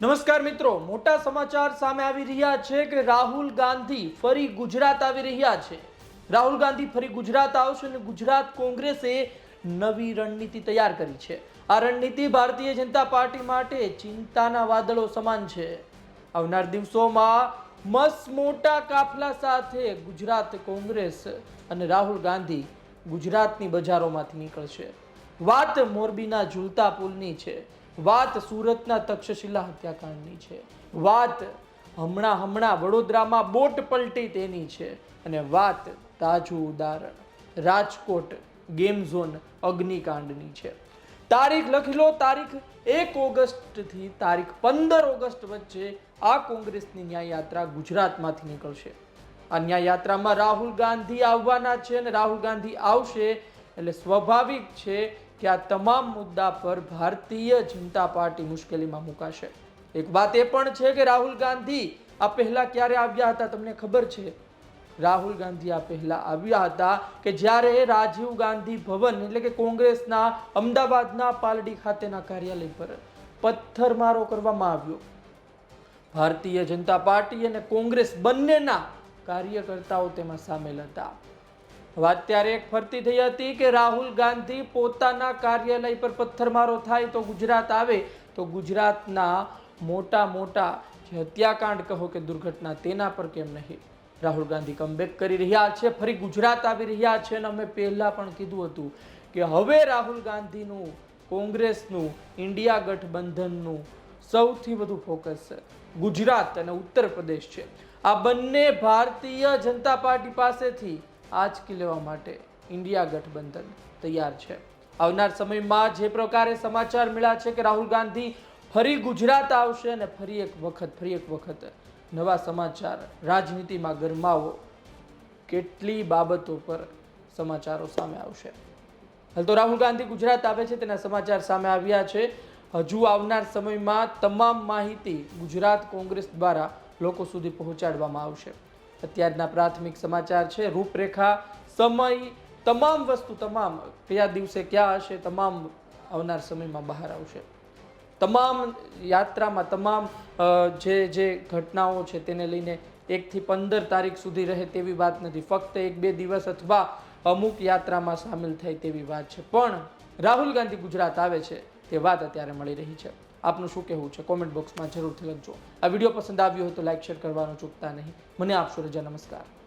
નમસ્કાર મિત્રો, મોટા સમાચાર સામે આવી રહ્યા છે કે રાહુલ ગાંધી ફરી ગુજરાત આવી રહ્યા છે. રાહુલ ગાંધી ફરી ગુજરાત આવશે અને ગુજરાત કોંગ્રેસે નવી રણનીતિ તૈયાર કરી છે. આ રણનીતિ ભારતીય જનતા પાર્ટી માટે ચિંતાના વાદળો સમાન છે. આવનાર દિવસોમાં મસ મોટા કાફલા સાથે ગુજરાત કોંગ્રેસ અને રાહુલ ગાંધી ગુજરાતની બજારોમાંથી નીકળશે. વાત મોરબીના ઝૂલતા પુલની છે. વાત સુરતના તક્ષશિલા હત્યાકાંડની છે. વાત હમણાં હમણાં વડોદરામાં બોટ પલટી તેની છે અને વાત તાજું ઉદાહરણ, રાજકોટ ગેમ ઝોન અગ્નિકાંડની છે. તારીખ લખી લો, તારીખ એક ઓગસ્ટથી તારીખ પંદર ઓગસ્ટ વચ્ચે આ કોંગ્રેસની ન્યાયયાત્રા ગુજરાતમાંથી નીકળશે. આ ન્યાયયાત્રામાં રાહુલ ગાંધી આવવાના છે અને રાહુલ ગાંધી આવશે એટલે સ્વાભાવિક છે કે આ તમામ મુદ્દા પર ભારતીય જનતા પાર્ટી મુશ્કેલીમાં મુકાશે. એક વાત એ પણ છે કે રાહુલ ગાંધી આ પહેલા ક્યારે આવ્યા હતા તમને ખબર છે? રાહુલ ગાંધી આ પહેલા આવ્યા હતા કે જ્યારે રાજીવ ગાંધી ભવન એટલે કે કોંગ્રેસના અમદાવાદના પાલડી ખાતેના કાર્યાલય પર પથ્થરમારો કરવામાં આવ્યો. ભારતીય જનતા પાર્ટી અને કોંગ્રેસ બંનેના કાર્યકર્તાઓ તેમાં સામેલ હતા. વાત ત્યારે એક ફરતી થઈ હતી કે રાહુલ ગાંધી પોતાના કાર્યાલય પર પથ્થરમારો થાય તો ગુજરાત આવે. તો ગુજરાતના મોટા મોટા જે હત્યાકાંડ કહો કે દુર્ઘટના તેના પર કેમ નહીં? રાહુલ ગાંધી કમબેક કરી રહ્યા છે, ફરી ગુજરાત આવી રહ્યા છે અને અમે પહેલાં પણ કીધું હતું કે હવે રાહુલ ગાંધીનું, કોંગ્રેસનું, ઇન્ડિયા ગઠબંધનનું સૌથી વધુ ફોકસ ગુજરાત અને ઉત્તર પ્રદેશ છે. આ બંને ભારતીય જનતા પાર્ટી પાસેથી આંચકી લેવા માટે ઇન્ડિયા ગઠબંધન તૈયાર છે. આવનાર સમયમાં જે પ્રકારે સમાચાર મળ્યા છે કે રાહુલ ગાંધી ફરી ગુજરાત આવશે અને ફરી એક વખત, ફરી એક વખત નવા સમાચાર રાજનીતિમાં ગરમાવો, કેટલી બાબતો પર સમાચારો સામે આવશે. હાલ તો રાહુલ ગાંધી ગુજરાત આવે છે તેના સમાચાર સામે આવ્યા છે. હજુ આવનાર સમયમાં તમામ માહિતી ગુજરાત કોંગ્રેસ દ્વારા લોકો સુધી પહોંચાડવામાં આવશે. અત્યારના પ્રાથમિક સમાચાર છે. રૂપરેખા, સમય, તમામ વસ્તુ, તમામ, કયા દિવસે ક્યાં હશે, તમામ આવનાર સમયમાં બહાર આવશે. તમામ યાત્રામાં, તમામ જે જે ઘટનાઓ છે તેને લઈને એકથી પંદર તારીખ સુધી રહે તેવી વાત નથી. ફક્ત એક, બે દિવસ અથવા અમુક યાત્રામાં સામેલ થાય તેવી વાત છે. પણ રાહુલ ગાંધી ગુજરાત આવે છે તે વાત અત્યારે મળી રહી છે. આપનું શું કહેવું છે? કોમેન્ટ બોક્સમાં જરૂરથી લખજો. આ વીડિયો પસંદ આવ્યો હોય તો લાઈક શેર કરવાનું ચૂકતા નહીં. મને આપશો રજા. નમસ્કાર.